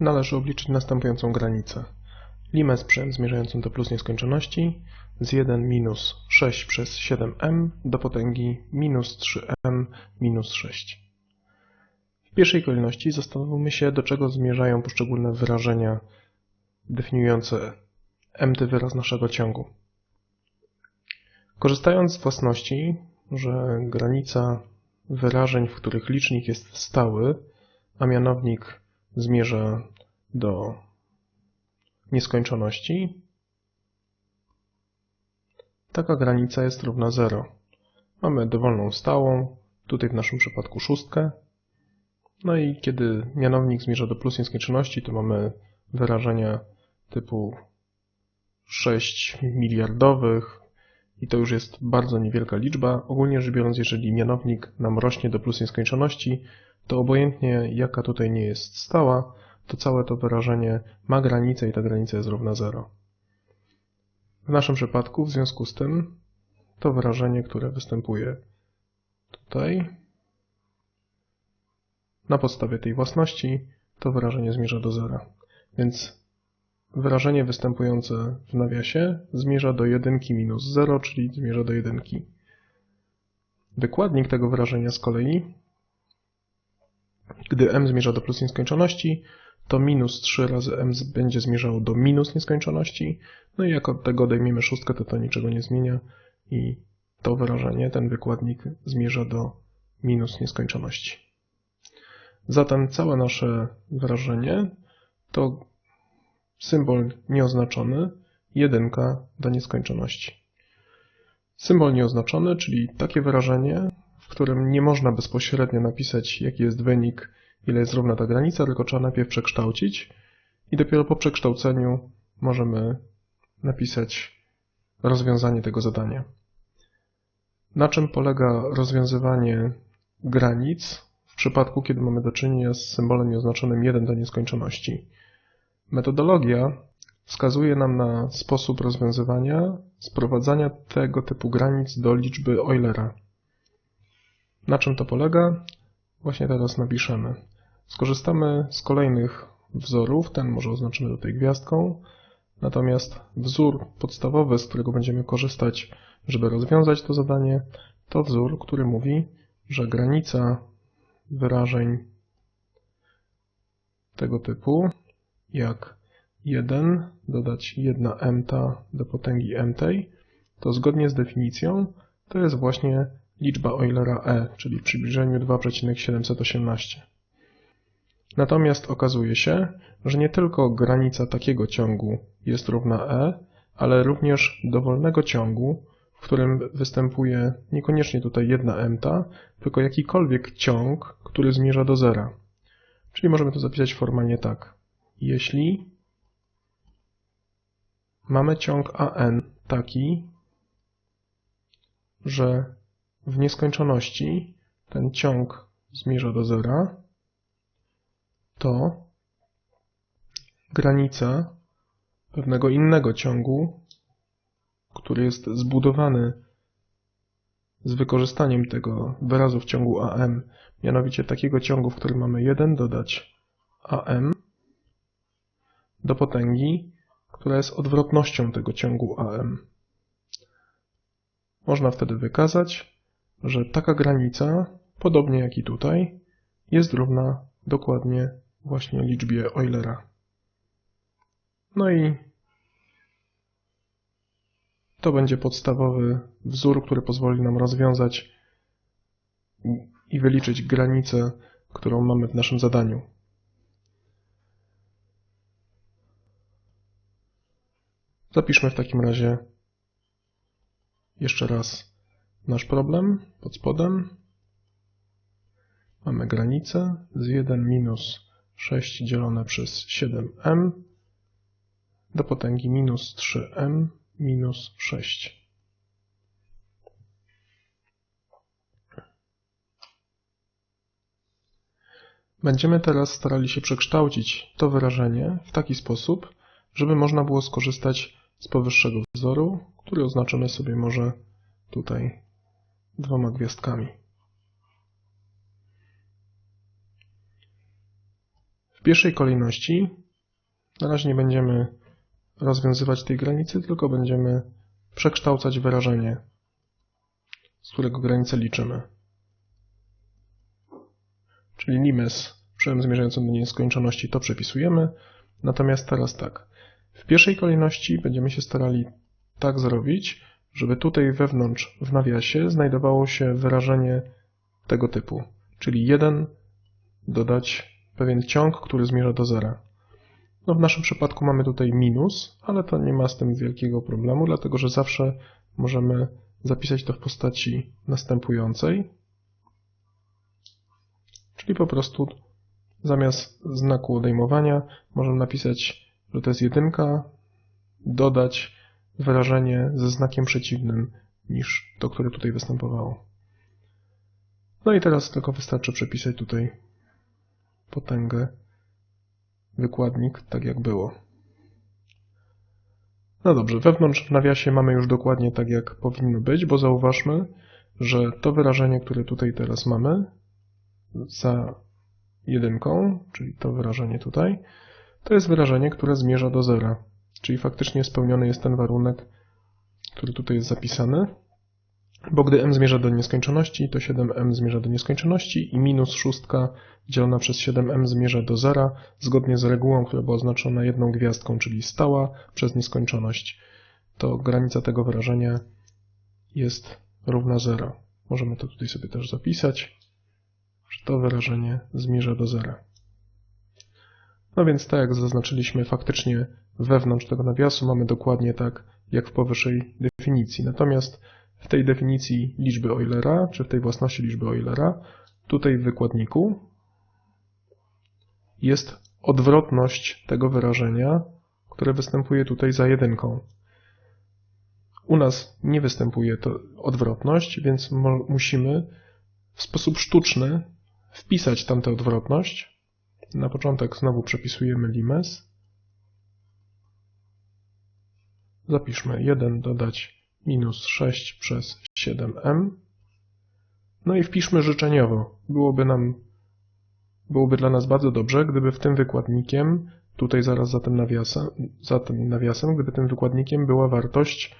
należy obliczyć następującą granicę. Limę z przy zmierzającą do plus nieskończoności z 1 minus 6 przez 7m do potęgi minus 3m minus 6. W pierwszej kolejności zastanówmy się, do czego zmierzają poszczególne wyrażenia definiujące mty wyraz naszego ciągu. Korzystając z własności, że granica wyrażeń, w których licznik jest stały, a mianownik zmierza do nieskończoności, taka granica jest równa 0. Mamy dowolną stałą, tutaj w naszym przypadku szóstkę. No i kiedy mianownik zmierza do plus nieskończoności, to mamy wyrażenia typu 6 miliardowych i to już jest bardzo niewielka liczba. Ogólnie rzecz biorąc, jeżeli mianownik nam rośnie do plus nieskończoności, to obojętnie jaka tutaj nie jest stała, to całe to wyrażenie ma granicę i ta granica jest równa 0. W naszym przypadku, w związku z tym, to wyrażenie, które występuje tutaj, na podstawie tej własności, to wyrażenie zmierza do zera. Więc wyrażenie występujące w nawiasie zmierza do jedynki minus 0, czyli zmierza do jedynki. Wykładnik tego wyrażenia z kolei, gdy m zmierza do plus nieskończoności, to minus 3 razy m będzie zmierzało do minus nieskończoności. No i jak od tego odejmiemy szóstkę, to to niczego nie zmienia i to wyrażenie, ten wykładnik zmierza do minus nieskończoności. Zatem całe nasze wyrażenie to symbol nieoznaczony, jedynka do nieskończoności. Symbol nieoznaczony, czyli takie wyrażenie, w którym nie można bezpośrednio napisać, jaki jest wynik ile jest równa ta granica, tylko trzeba najpierw przekształcić i dopiero po przekształceniu możemy napisać rozwiązanie tego zadania. Na czym polega rozwiązywanie granic w przypadku, kiedy mamy do czynienia z symbolem nieoznaczonym 1 do nieskończoności? Metodologia wskazuje nam na sposób rozwiązywania sprowadzania tego typu granic do liczby Eulera. Na czym to polega? Właśnie teraz napiszemy. Skorzystamy z kolejnych wzorów, ten może oznaczymy tutaj gwiazdką, natomiast wzór podstawowy, z którego będziemy korzystać, żeby rozwiązać to zadanie, to wzór, który mówi, że granica wyrażeń tego typu, jak 1 dodać 1 mta do potęgi mtej, to zgodnie z definicją to jest właśnie liczba Eulera e, czyli w przybliżeniu 2,718. Natomiast okazuje się, że nie tylko granica takiego ciągu jest równa e, ale również dowolnego ciągu, w którym występuje niekoniecznie tutaj jedna mta, tylko jakikolwiek ciąg, który zmierza do zera. Czyli możemy to zapisać formalnie tak. Jeśli mamy ciąg an taki, że w nieskończoności ten ciąg zmierza do zera, to granica pewnego innego ciągu, który jest zbudowany z wykorzystaniem tego wyrazu w ciągu AM, mianowicie takiego ciągu, w którym mamy 1 dodać AM do potęgi, która jest odwrotnością tego ciągu AM. Można wtedy wykazać, że taka granica, podobnie jak i tutaj, jest równa dokładnie właśnie liczbie Eulera. No i to będzie podstawowy wzór, który pozwoli nam rozwiązać i wyliczyć granicę, którą mamy w naszym zadaniu. Zapiszmy w takim razie jeszcze raz nasz problem pod spodem. Mamy granicę z 1 minus 6 dzielone przez 7m do potęgi minus 3m minus 6. Będziemy teraz starali się przekształcić to wyrażenie w taki sposób, żeby można było skorzystać z powyższego wzoru, który oznaczymy sobie może tutaj dwoma gwiazdkami. pierwszej kolejności na razie nie będziemy rozwiązywać tej granicy, tylko będziemy przekształcać wyrażenie, z którego granicę liczymy. Czyli limes przy zmierzającym do nieskończoności to przepisujemy. Natomiast teraz tak. W pierwszej kolejności będziemy się starali tak zrobić, żeby tutaj wewnątrz w nawiasie znajdowało się wyrażenie tego typu, czyli 1 dodać pewien ciąg, który zmierza do zera. No w naszym przypadku mamy tutaj minus, ale to nie ma z tym wielkiego problemu, dlatego że zawsze możemy zapisać to w postaci następującej, czyli po prostu zamiast znaku odejmowania możemy napisać, że to jest jedynka, dodać wyrażenie ze znakiem przeciwnym niż to, które tutaj występowało. No i teraz tylko wystarczy przepisać tutaj potęgę wykładnik tak jak było. No dobrze, wewnątrz w nawiasie mamy już dokładnie tak jak powinno być, bo zauważmy, że to wyrażenie, które tutaj teraz mamy za jedynką, czyli to wyrażenie tutaj, to jest wyrażenie, które zmierza do zera. Czyli faktycznie spełniony jest ten warunek, który tutaj jest zapisany. Bo gdy m zmierza do nieskończoności, to 7m zmierza do nieskończoności i minus szóstka dzielona przez 7m zmierza do zera, zgodnie z regułą, która była oznaczona jedną gwiazdką, czyli stała przez nieskończoność. To granica tego wyrażenia jest równa 0. Możemy to tutaj sobie też zapisać, że to wyrażenie zmierza do zera. No więc tak jak zaznaczyliśmy, faktycznie wewnątrz tego nawiasu mamy dokładnie tak, jak w powyższej definicji. Natomiast w tej definicji liczby Eulera, czy w tej własności liczby Eulera, tutaj w wykładniku jest odwrotność tego wyrażenia, które występuje tutaj za jedynką. U nas nie występuje to odwrotność, więc musimy w sposób sztuczny wpisać tamtę odwrotność. Na początek znowu przepisujemy limes. Zapiszmy 1 dodać minus 6 przez 7m. No i wpiszmy życzeniowo. Byłoby nam, byłoby dla nas bardzo dobrze, gdyby w tym wykładnikiem, tutaj zaraz za tym nawiasem, za tym nawiasem gdyby tym wykładnikiem była wartość,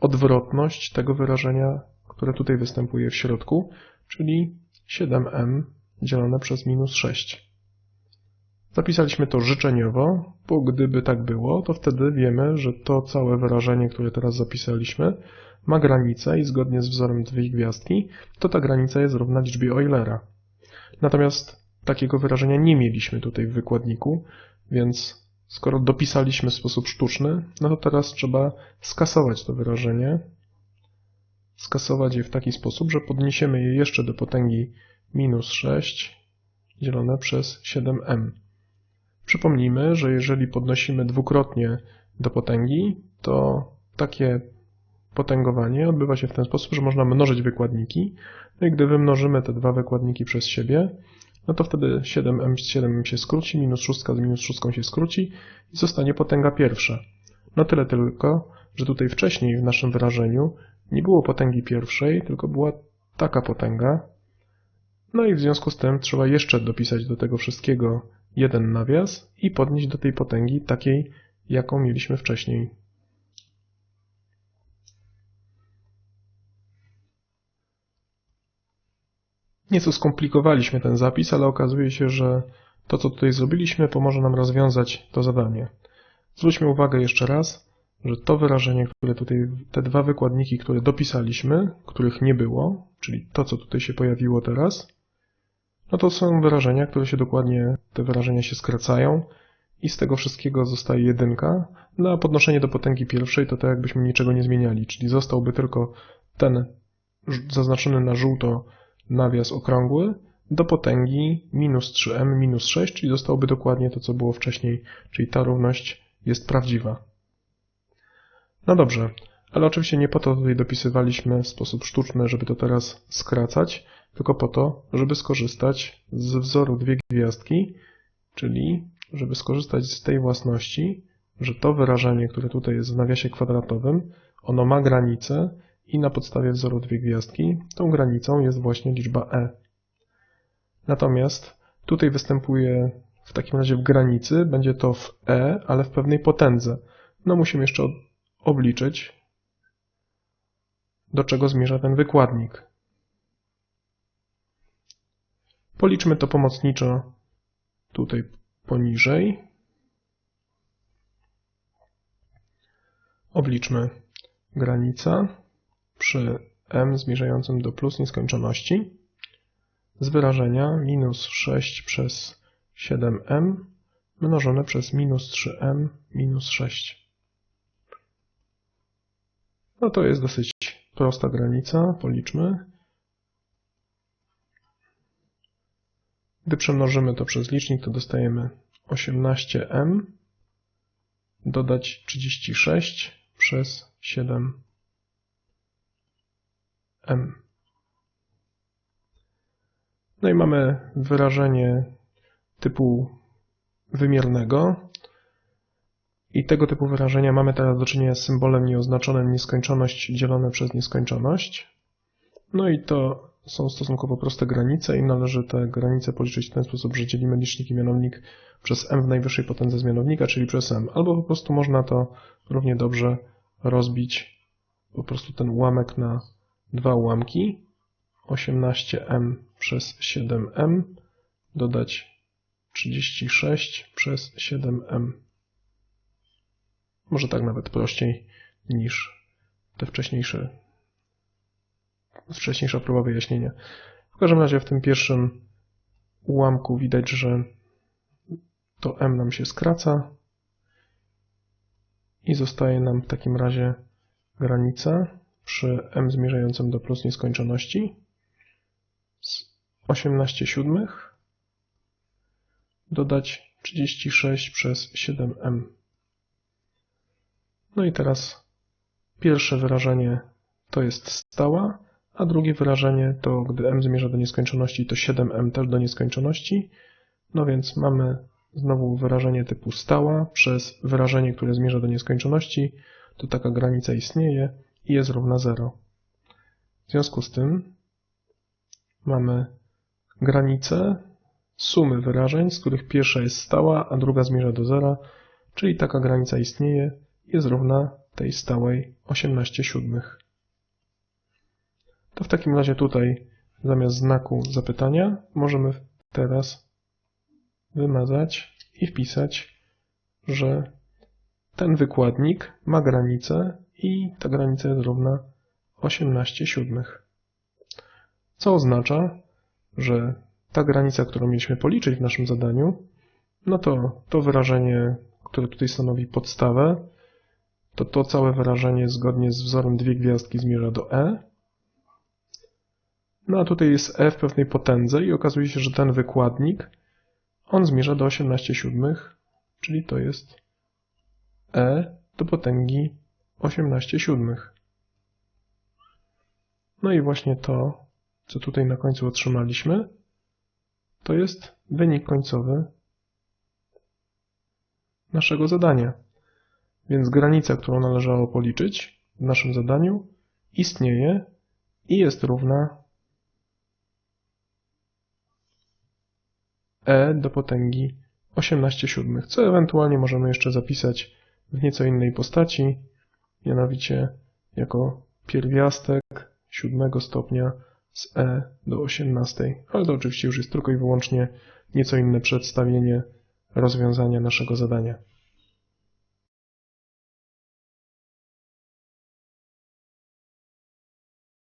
odwrotność tego wyrażenia, które tutaj występuje w środku, czyli 7m dzielone przez minus 6. Zapisaliśmy to życzeniowo, bo gdyby tak było, to wtedy wiemy, że to całe wyrażenie, które teraz zapisaliśmy, ma granicę i zgodnie z wzorem dwie gwiazdki, to ta granica jest równa liczbie Eulera. Natomiast takiego wyrażenia nie mieliśmy tutaj w wykładniku, więc skoro dopisaliśmy w sposób sztuczny, no to teraz trzeba skasować to wyrażenie, skasować je w taki sposób, że podniesiemy je jeszcze do potęgi minus 6 dzielone przez 7m. Przypomnijmy, że jeżeli podnosimy dwukrotnie do potęgi, to takie potęgowanie odbywa się w ten sposób, że można mnożyć wykładniki. No i gdy wymnożymy te dwa wykładniki przez siebie, no to wtedy 7m z 7 się skróci, minus 6 z minus 6 się skróci i zostanie potęga pierwsza. No tyle tylko, że tutaj wcześniej w naszym wyrażeniu nie było potęgi pierwszej, tylko była taka potęga. No i w związku z tym trzeba jeszcze dopisać do tego wszystkiego jeden nawias i podnieść do tej potęgi takiej, jaką mieliśmy wcześniej. Nieco skomplikowaliśmy ten zapis, ale okazuje się, że to, co tutaj zrobiliśmy, pomoże nam rozwiązać to zadanie. Zwróćmy uwagę jeszcze raz, że to wyrażenie, które tutaj, te dwa wykładniki, które dopisaliśmy, których nie było, czyli to, co tutaj się pojawiło teraz, no to są wyrażenia, które się dokładnie, te wyrażenia się skracają i z tego wszystkiego zostaje jedynka, no a podnoszenie do potęgi pierwszej to tak jakbyśmy niczego nie zmieniali, czyli zostałby tylko ten zaznaczony na żółto nawias okrągły do potęgi minus 3m minus 6, czyli zostałoby dokładnie to, co było wcześniej, czyli ta równość jest prawdziwa. No dobrze, ale oczywiście nie po to tutaj dopisywaliśmy w sposób sztuczny, żeby to teraz skracać, tylko po to, żeby skorzystać z wzoru dwie gwiazdki, czyli żeby skorzystać z tej własności, że to wyrażenie, które tutaj jest w nawiasie kwadratowym, ono ma granicę i na podstawie wzoru dwie gwiazdki tą granicą jest właśnie liczba e. Natomiast tutaj występuje w takim razie w granicy będzie to w e, ale w pewnej potędze. No musimy jeszcze obliczyć, do czego zmierza ten wykładnik. Policzmy to pomocniczo tutaj poniżej. Obliczmy granica przy m zmierzającym do plus nieskończoności z wyrażenia minus 6 przez 7m mnożone przez minus 3m minus 6. No to jest dosyć prosta granica, policzmy. Gdy przemnożymy to przez licznik, to dostajemy 18m dodać 36 przez 7m. No i mamy wyrażenie typu wymiernego. I tego typu wyrażenia mamy teraz do czynienia z symbolem nieoznaczonym nieskończoność dzielone przez nieskończoność. No i to są stosunkowo proste granice i należy te granice policzyć w ten sposób, że dzielimy licznik i mianownik przez m w najwyższej potędze z mianownika, czyli przez m. Albo po prostu można to równie dobrze rozbić po prostu ten ułamek na dwa ułamki. 18m przez 7m dodać 36 przez 7m. Może tak nawet prościej niż te wcześniejsze wcześniejsza próba wyjaśnienia. W każdym razie w tym pierwszym ułamku widać, że to m nam się skraca i zostaje nam w takim razie granica przy m zmierzającym do plus nieskończoności z 18 siódmych dodać 36 przez 7m. No i teraz pierwsze wyrażenie to jest stała, a drugie wyrażenie to gdy m zmierza do nieskończoności to 7m też do nieskończoności. No więc mamy znowu wyrażenie typu stała przez wyrażenie, które zmierza do nieskończoności, to taka granica istnieje i jest równa 0. W związku z tym mamy granicę sumy wyrażeń, z których pierwsza jest stała, a druga zmierza do zera, czyli taka granica istnieje, jest równa tej stałej 18 siódmych. To w takim razie tutaj zamiast znaku zapytania możemy teraz wymazać i wpisać, że ten wykładnik ma granicę i ta granica jest równa 18 siódmych. Co oznacza, że ta granica, którą mieliśmy policzyć w naszym zadaniu, no to to wyrażenie, które tutaj stanowi podstawę, to to całe wyrażenie zgodnie z wzorem dwie gwiazdki zmierza do e. No a tutaj jest e w pewnej potędze i okazuje się, że ten wykładnik, on zmierza do 18 siódmych, czyli to jest e do potęgi 18 siódmych. No i właśnie to, co tutaj na końcu otrzymaliśmy, to jest wynik końcowy naszego zadania. Więc granica, którą należało policzyć w naszym zadaniu, istnieje i jest równa e do potęgi 18 siódmych, co ewentualnie możemy jeszcze zapisać w nieco innej postaci, mianowicie jako pierwiastek siódmego stopnia z e do 18, ale to oczywiście już jest tylko i wyłącznie nieco inne przedstawienie rozwiązania naszego zadania.